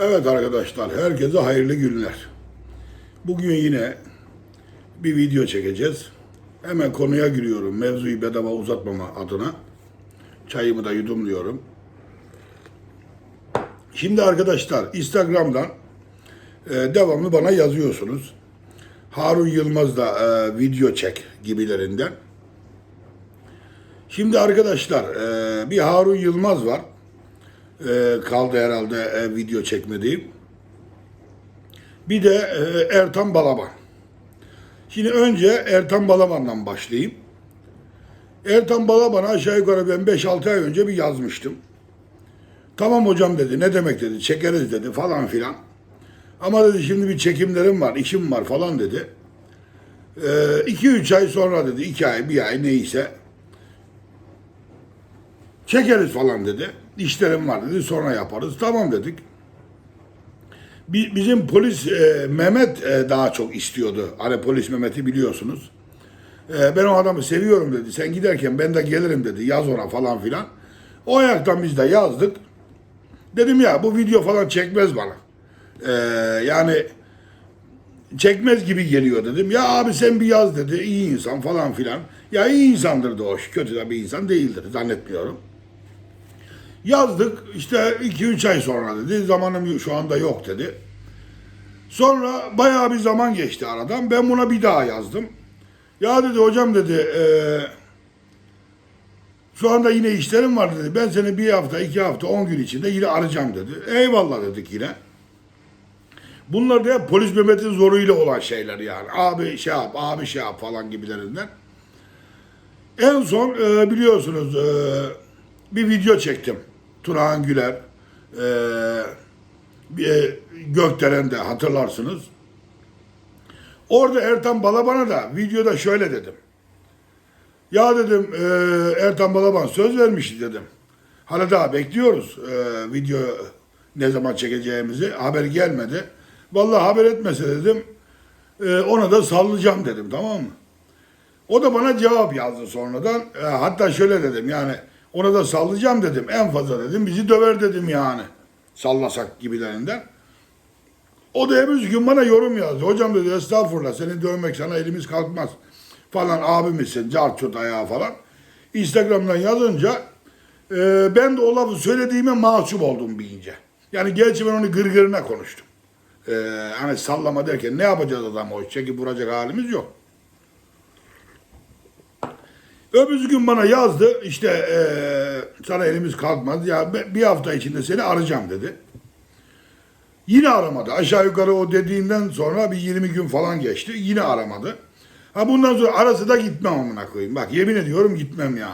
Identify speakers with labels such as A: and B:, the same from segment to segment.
A: Evet arkadaşlar, herkese hayırlı günler. Bugün yine bir video çekeceğiz. Hemen konuya giriyorum. Mevzuyu bedava uzatmama adına. Çayımı da yudumluyorum. Şimdi arkadaşlar, Instagram'dan e, devamlı bana yazıyorsunuz. Harun Yılmaz da e, video çek gibilerinden. Şimdi arkadaşlar, e, bir Harun Yılmaz var. E, kaldı herhalde e, video çekmediğim. Bir de e, Ertan Balaban. Şimdi önce Ertan Balaban'dan başlayayım. Ertan Balaban'a aşağı yukarı ben 5-6 ay önce bir yazmıştım. Tamam hocam dedi, ne demek dedi, çekeriz dedi falan filan. Ama dedi şimdi bir çekimlerim var, işim var falan dedi. 2-3 ay sonra dedi, 2 ay, bir ay neyse çekeriz falan dedi. İşlerim var dedi, sonra yaparız. Tamam dedik. Bi- Bizim polis e, Mehmet e, daha çok istiyordu. Hani polis Mehmet'i biliyorsunuz. E, ben o adamı seviyorum dedi. Sen giderken ben de gelirim dedi. Yaz ona falan filan. O ayaktan biz de yazdık. Dedim ya bu video falan çekmez bana. E, yani çekmez gibi geliyor dedim. Ya abi sen bir yaz dedi. İyi insan falan filan. Ya iyi insandır da o. Kötü de bir insan değildir zannetmiyorum. Yazdık işte 2-3 ay sonra dedi. Zamanım şu anda yok dedi. Sonra bayağı bir zaman geçti aradan. Ben buna bir daha yazdım. Ya dedi hocam dedi eee, şu anda yine işlerim var dedi. Ben seni bir hafta, iki hafta, on gün içinde yine arayacağım dedi. Eyvallah dedik yine. Bunlar da hep polis Mehmet'in zoruyla olan şeyler yani. Abi şey yap, abi şey yap falan gibilerinden. En son e, biliyorsunuz e, bir video çektim. Turhan Güler, e, bir, e, Gökdelen'de hatırlarsınız. Orada Ertan Balaban'a da videoda şöyle dedim. Ya dedim e, Ertan Balaban söz vermişti dedim. Hala daha bekliyoruz e, video ne zaman çekeceğimizi. Haber gelmedi. Vallahi haber etmese dedim e, ona da sallayacağım dedim tamam mı? O da bana cevap yazdı sonradan. E, hatta şöyle dedim yani ona da sallayacağım dedim. En fazla dedim bizi döver dedim yani. Sallasak gibilerinden. O da hepimiz gün bana yorum yazdı. Hocam dedi estağfurullah seni dövmek sana elimiz kalkmaz. Falan abimizsin, carçut ayağı falan. Instagram'dan yazınca e, ben de o lafı söylediğime mahcup oldum beyince. Yani gerçi ben onu gırgırına konuştum. E, hani sallama derken ne yapacağız adamı o çekip vuracak halimiz yok. Öbür gün bana yazdı işte eee, sana elimiz kalkmaz ya bir hafta içinde seni arayacağım dedi. Yine aramadı. Aşağı yukarı o dediğinden sonra bir 20 gün falan geçti. Yine aramadı. Ha bundan sonra arası da gitmem amına koyayım. Bak yemin ediyorum gitmem ya.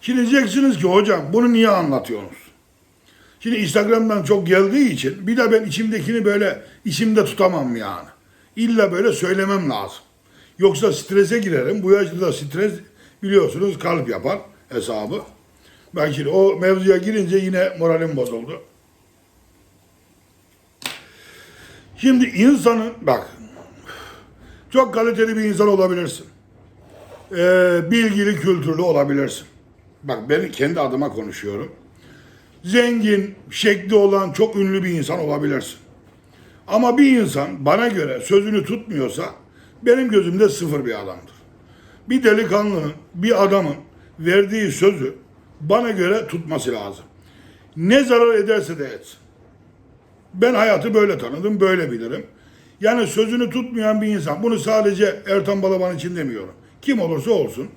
A: Şimdi diyeceksiniz ki hocam bunu niye anlatıyorsunuz? Şimdi Instagram'dan çok geldiği için bir de ben içimdekini böyle içimde tutamam yani. İlla böyle söylemem lazım. Yoksa strese girerim. Bu yaşta da stres biliyorsunuz kalp yapar hesabı. Ben şimdi o mevzuya girince yine moralim bozuldu. Şimdi insanın bak çok kaliteli bir insan olabilirsin. Ee, bilgili, kültürlü olabilirsin. Bak ben kendi adıma konuşuyorum. Zengin, şekli olan çok ünlü bir insan olabilirsin. Ama bir insan bana göre sözünü tutmuyorsa benim gözümde sıfır bir adamdır. Bir delikanlının, bir adamın verdiği sözü bana göre tutması lazım. Ne zarar ederse de etsin. Ben hayatı böyle tanıdım, böyle bilirim. Yani sözünü tutmayan bir insan, bunu sadece Ertan Balaban için demiyorum. Kim olursa olsun,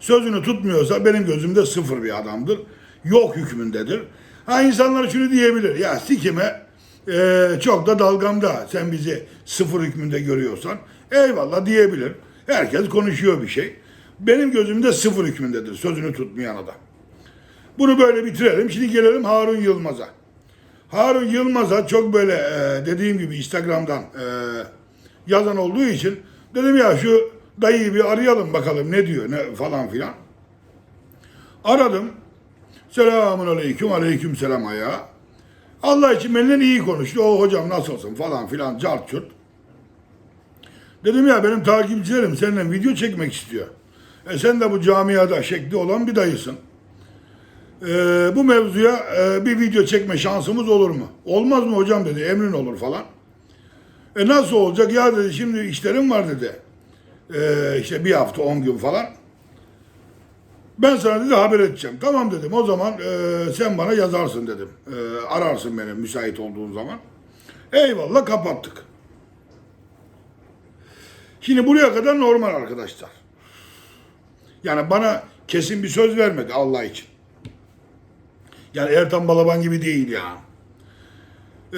A: sözünü tutmuyorsa benim gözümde sıfır bir adamdır. Yok hükmündedir. Ha insanlar şunu diyebilir. Ya sikime eee, çok da dalgamda sen bizi sıfır hükmünde görüyorsan eyvallah diyebilir. Herkes konuşuyor bir şey. Benim gözümde sıfır hükmündedir sözünü tutmayan adam. Bunu böyle bitirelim. Şimdi gelelim Harun Yılmaz'a. Harun Yılmaz'a çok böyle e, dediğim gibi Instagram'dan e, yazan olduğu için dedim ya şu dayıyı bir arayalım bakalım ne diyor ne falan filan. Aradım. Selamun aleyküm aleyküm selam ayağa. Allah için benden iyi konuştu. O hocam nasılsın falan filan cart çurt. Dedim ya benim takipçilerim seninle video çekmek istiyor. E sen de bu camiada şekli olan bir dayısın. e, bu mevzuya e, bir video çekme şansımız olur mu? Olmaz mı hocam dedi. Emrin olur falan. E nasıl olacak? Ya dedi şimdi işlerim var dedi. E, işte bir hafta on gün falan. Ben sana dedi haber edeceğim. Tamam dedim. O zaman e, sen bana yazarsın dedim. E, ararsın beni müsait olduğun zaman. Eyvallah kapattık. Şimdi buraya kadar normal arkadaşlar. Yani bana kesin bir söz vermedi Allah için. Yani Ertan Balaban gibi değil yani.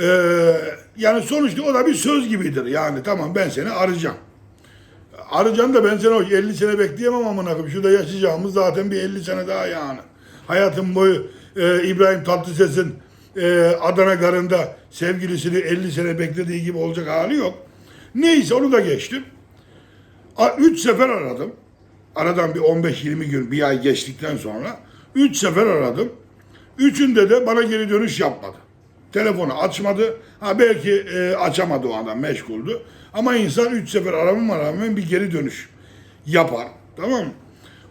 A: Ee, yani sonuçta o da bir söz gibidir. Yani tamam ben seni arayacağım. Arayacağım da ben seni o 50 sene bekleyemem amına koyayım. Şurada yaşayacağımız zaten bir 50 sene daha yani. Hayatım boyu e, İbrahim Tatlıses'in e, Adana Garı'nda sevgilisini 50 sene beklediği gibi olacak hali yok. Neyse onu da geçtim. A- Üç sefer aradım. Aradan bir 15-20 gün, bir ay geçtikten sonra üç sefer aradım. Üçünde de bana geri dönüş yapmadı. Telefonu açmadı. Ha belki e, açamadı o anda meşguldü. Ama insan üç sefer aramama rağmen bir geri dönüş yapar. Tamam mı?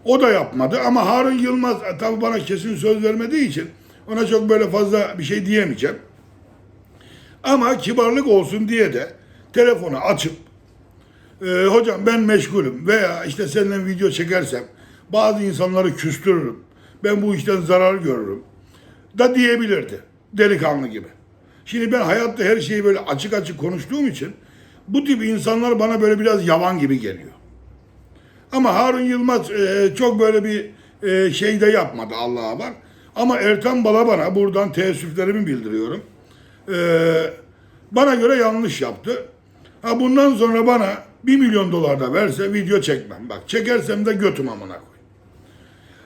A: O da yapmadı ama Harun Yılmaz e, tabii bana kesin söz vermediği için ona çok böyle fazla bir şey diyemeyeceğim. Ama kibarlık olsun diye de telefonu açıp e, hocam ben meşgulüm veya işte seninle video çekersem bazı insanları küstürürüm. Ben bu işten zarar görürüm da diyebilirdi. Delikanlı gibi. Şimdi ben hayatta her şeyi böyle açık açık konuştuğum için bu tip insanlar bana böyle biraz yavan gibi geliyor. Ama Harun Yılmaz e, çok böyle bir e, şey de yapmadı Allah'a var. Ama Ertan Balaban'a buradan teessüflerimi bildiriyorum. E, bana göre yanlış yaptı. Ha bundan sonra bana 1 milyon dolar da verse video çekmem. Bak çekersem de götüm amına koy.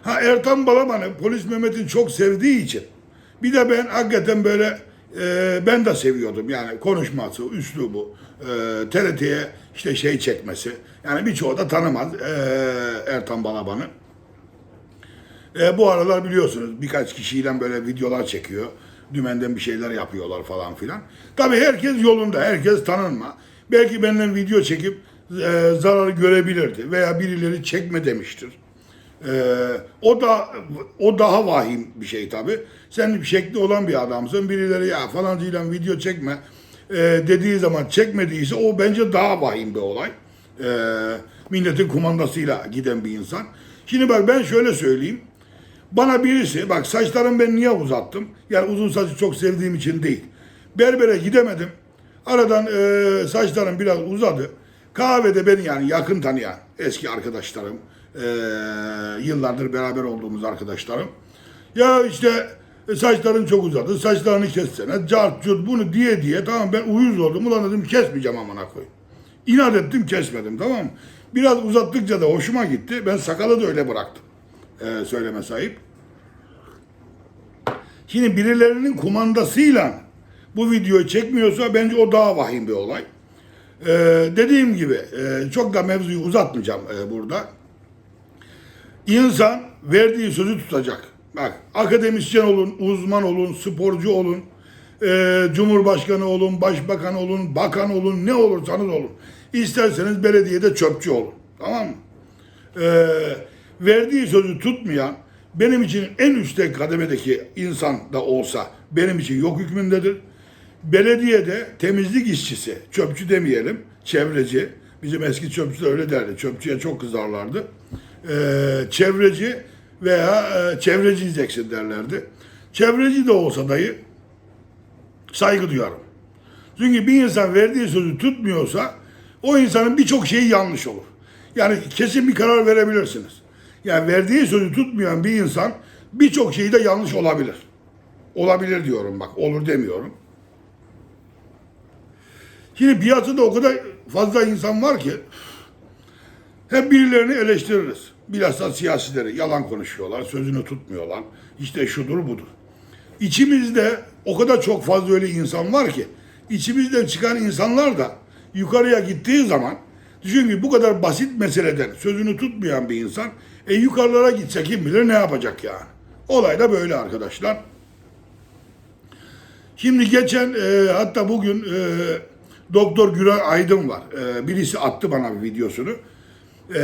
A: Ha Ertan Balaban'ı polis Mehmet'in çok sevdiği için bir de ben hakikaten böyle e, ben de seviyordum yani konuşması, üslubu, e, TRT'ye işte şey çekmesi. Yani birçoğu da tanımaz e, Ertan Balaban'ı. E, bu aralar biliyorsunuz birkaç kişiyle böyle videolar çekiyor. Dümenden bir şeyler yapıyorlar falan filan. Tabii herkes yolunda, herkes tanınma. Belki benden video çekip e, zarar görebilirdi veya birileri çekme demiştir. Ee, o da o daha vahim bir şey tabi. Sen şekli olan bir adamsın. Birileri ya falancıyla video çekme e, dediği zaman çekmediyse o bence daha vahim bir olay. Ee, milletin kumandasıyla giden bir insan. Şimdi bak ben şöyle söyleyeyim. Bana birisi bak saçlarımı ben niye uzattım? Yani uzun saçı çok sevdiğim için değil. Berbere gidemedim. Aradan e, saçlarım biraz uzadı. Kahvede beni yani yakın tanıyan eski arkadaşlarım, e, yıllardır beraber olduğumuz arkadaşlarım. Ya işte e, saçların çok uzadı, saçlarını kessene, cart curt bunu diye diye tamam ben uyuz oldum. Ulan dedim kesmeyeceğim amına koyayım. İnat ettim kesmedim tamam mı? Biraz uzattıkça da hoşuma gitti. Ben sakalı da öyle bıraktım. E, söyleme sahip. Şimdi birilerinin kumandasıyla bu videoyu çekmiyorsa bence o daha vahim bir olay. Ee, dediğim gibi e, çok da mevzuyu uzatmayacağım e, burada. İnsan verdiği sözü tutacak. Bak akademisyen olun, uzman olun, sporcu olun, e, cumhurbaşkanı olun, başbakan olun, bakan olun, ne olursanız olun. İsterseniz belediyede çöpçü olun. Tamam mı? E, verdiği sözü tutmayan benim için en üstte kademedeki insan da olsa benim için yok hükmündedir. Belediyede temizlik işçisi, çöpçü demeyelim, çevreci, bizim eski çöpçüler öyle derdi, çöpçüye çok kızarlardı. Ee, çevreci veya e, çevreci diyeceksin derlerdi. Çevreci de olsa dayı saygı duyarım. Çünkü bir insan verdiği sözü tutmuyorsa o insanın birçok şeyi yanlış olur. Yani kesin bir karar verebilirsiniz. Yani verdiği sözü tutmayan bir insan birçok şeyi de yanlış olabilir. Olabilir diyorum bak, olur demiyorum. Şimdi piyasada o kadar fazla insan var ki hep birilerini eleştiririz. Bilhassa siyasileri yalan konuşuyorlar, sözünü tutmuyorlar. İşte şudur budur. İçimizde o kadar çok fazla öyle insan var ki içimizden çıkan insanlar da yukarıya gittiği zaman düşün ki bu kadar basit meseleden sözünü tutmayan bir insan e yukarılara gitse kim bilir ne yapacak yani. Olay da böyle arkadaşlar. Şimdi geçen e, hatta bugün e, Doktor Güray Aydın var. E, birisi attı bana bir videosunu. E,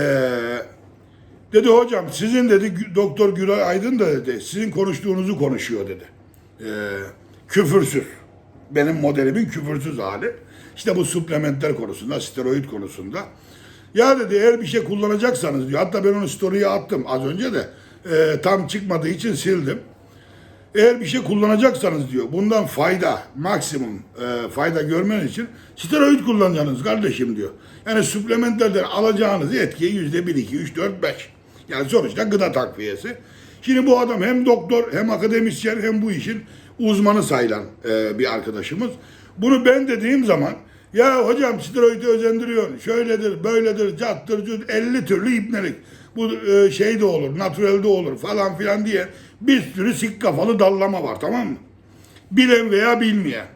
A: Dedi hocam sizin dedi Doktor Güray Aydın da dedi sizin konuştuğunuzu konuşuyor dedi. Ee, küfürsüz. Benim modelimin küfürsüz hali. İşte bu suplementler konusunda, steroid konusunda. Ya dedi eğer bir şey kullanacaksanız diyor. Hatta ben onu story'e attım az önce de e, tam çıkmadığı için sildim. Eğer bir şey kullanacaksanız diyor bundan fayda, maksimum e, fayda görmen için steroid kullanacaksınız kardeşim diyor. Yani suplementlerden alacağınız etkiye yüzde bir, iki, üç, dört, beş. Yani sonuçta gıda takviyesi. Şimdi bu adam hem doktor hem akademisyen hem bu işin uzmanı sayılan e, bir arkadaşımız. Bunu ben dediğim zaman ya hocam steroidi özendiriyor, şöyledir, böyledir, cattır, cüt, 50 türlü ipnelik. Bu e, şey de olur, natürelde olur falan filan diye bir sürü sik kafalı dallama var tamam mı? Bilen veya bilmeyen.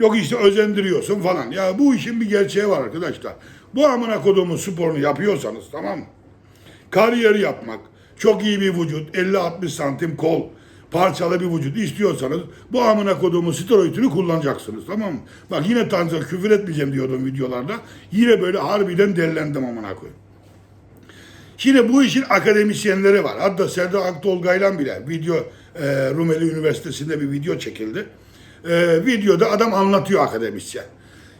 A: Yok işte özendiriyorsun falan. Ya bu işin bir gerçeği var arkadaşlar. Bu amına koduğumun sporunu yapıyorsanız tamam mı? Kariyer yapmak, çok iyi bir vücut, 50-60 santim kol, parçalı bir vücut istiyorsanız bu amına koduğumun steroidini kullanacaksınız tamam mı? Bak yine tanrı küfür etmeyeceğim diyordum videolarda. Yine böyle harbiden delilendim amına koyayım. Şimdi bu işin akademisyenleri var. Hatta Serdar Aktolga'yla bile video e, Rumeli Üniversitesi'nde bir video çekildi. E, videoda adam anlatıyor akademisyen.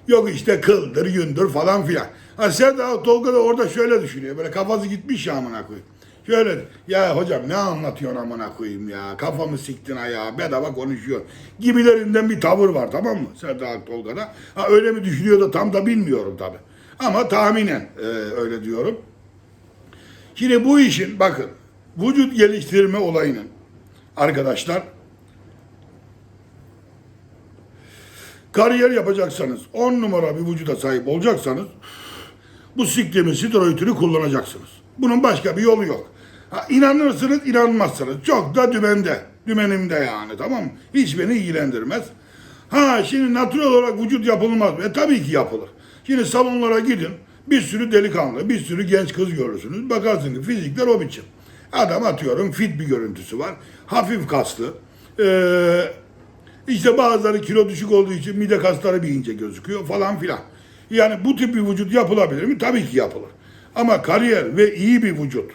A: Yok işte kıldır, yündür falan filan. Ha Serdar Aktolga da orada şöyle düşünüyor. Böyle kafası gitmiş ya amına koyayım. Şöyle ya hocam ne anlatıyorsun amına koyayım ya. Kafamı siktin ayağa bedava konuşuyor. Gibilerinden bir tavır var tamam mı Serdar Aktolga'da. Ha öyle mi düşünüyor da tam da bilmiyorum tabi. Ama tahminen e, öyle diyorum. Şimdi bu işin bakın vücut geliştirme olayının arkadaşlar kariyer yapacaksanız 10 numara bir vücuda sahip olacaksanız bu siklemin steroidini kullanacaksınız. Bunun başka bir yolu yok. Ha, inanırsınız inanmazsınız. Çok da dümende. Dümenimde yani tamam mı? Hiç beni ilgilendirmez. Ha şimdi natürel olarak vücut yapılmaz? E tabii ki yapılır. Şimdi salonlara gidin. Bir sürü delikanlı, bir sürü genç kız görürsünüz. Bakarsın ki fizikler o biçim. Adam atıyorum fit bir görüntüsü var. Hafif kaslı. Ee, işte bazıları kilo düşük olduğu için mide kasları bir ince gözüküyor falan filan. Yani bu tip bir vücut yapılabilir mi? Tabii ki yapılır. Ama kariyer ve iyi bir vücut.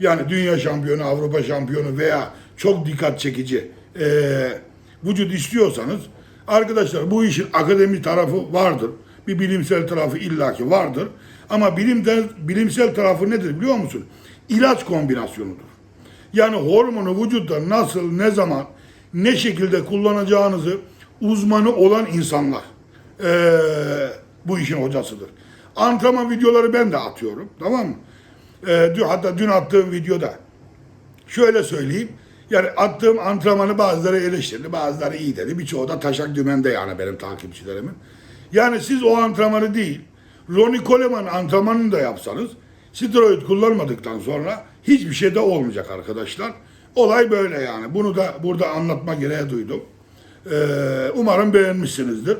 A: Yani dünya şampiyonu, Avrupa şampiyonu veya çok dikkat çekici eee vücut istiyorsanız arkadaşlar bu işin akademi tarafı vardır. Bir bilimsel tarafı illaki vardır. Ama bilimsel, bilimsel tarafı nedir biliyor musun? İlaç kombinasyonudur. Yani hormonu vücutta nasıl, ne zaman, ne şekilde kullanacağınızı uzmanı olan insanlar eee, bu işin hocasıdır. Antrenman videoları ben de atıyorum. Tamam mı? Dün- hatta dün attığım videoda şöyle söyleyeyim. Yani attığım antrenmanı bazıları eleştirdi, bazıları iyi dedi. Birçoğu da taşak dümende yani benim takipçilerimin. Yani siz o antrenmanı değil, Ronnie Coleman antrenmanını da yapsanız, steroid kullanmadıktan sonra hiçbir şey de olmayacak arkadaşlar. Olay böyle yani. Bunu da burada anlatma gereği duydum. Ee, umarım beğenmişsinizdir.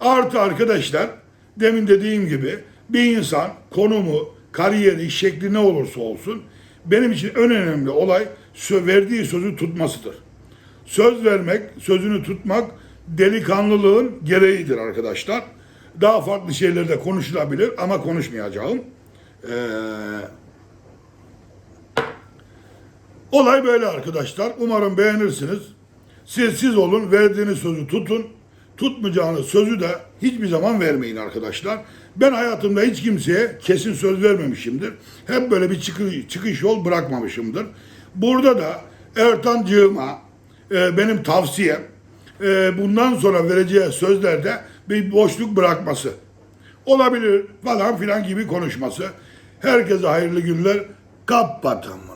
A: Artı arkadaşlar, demin dediğim gibi bir insan konumu, kariyeri, şekli ne olursa olsun benim için en önemli olay verdiği sözü tutmasıdır. Söz vermek, sözünü tutmak delikanlılığın gereğidir arkadaşlar. Daha farklı şeyler de konuşulabilir ama konuşmayacağım. Ee, olay böyle arkadaşlar. Umarım beğenirsiniz. Siz siz olun, verdiğiniz sözü tutun. Tutmayacağınız sözü de hiçbir zaman vermeyin arkadaşlar. Ben hayatımda hiç kimseye kesin söz vermemişimdir. Hep böyle bir çıkış, çıkış yol bırakmamışımdır. Burada da Ertancığıma e, benim tavsiyem e, bundan sonra vereceği sözlerde bir boşluk bırakması. Olabilir falan filan gibi konuşması. Herkese hayırlı günler. Kapatın.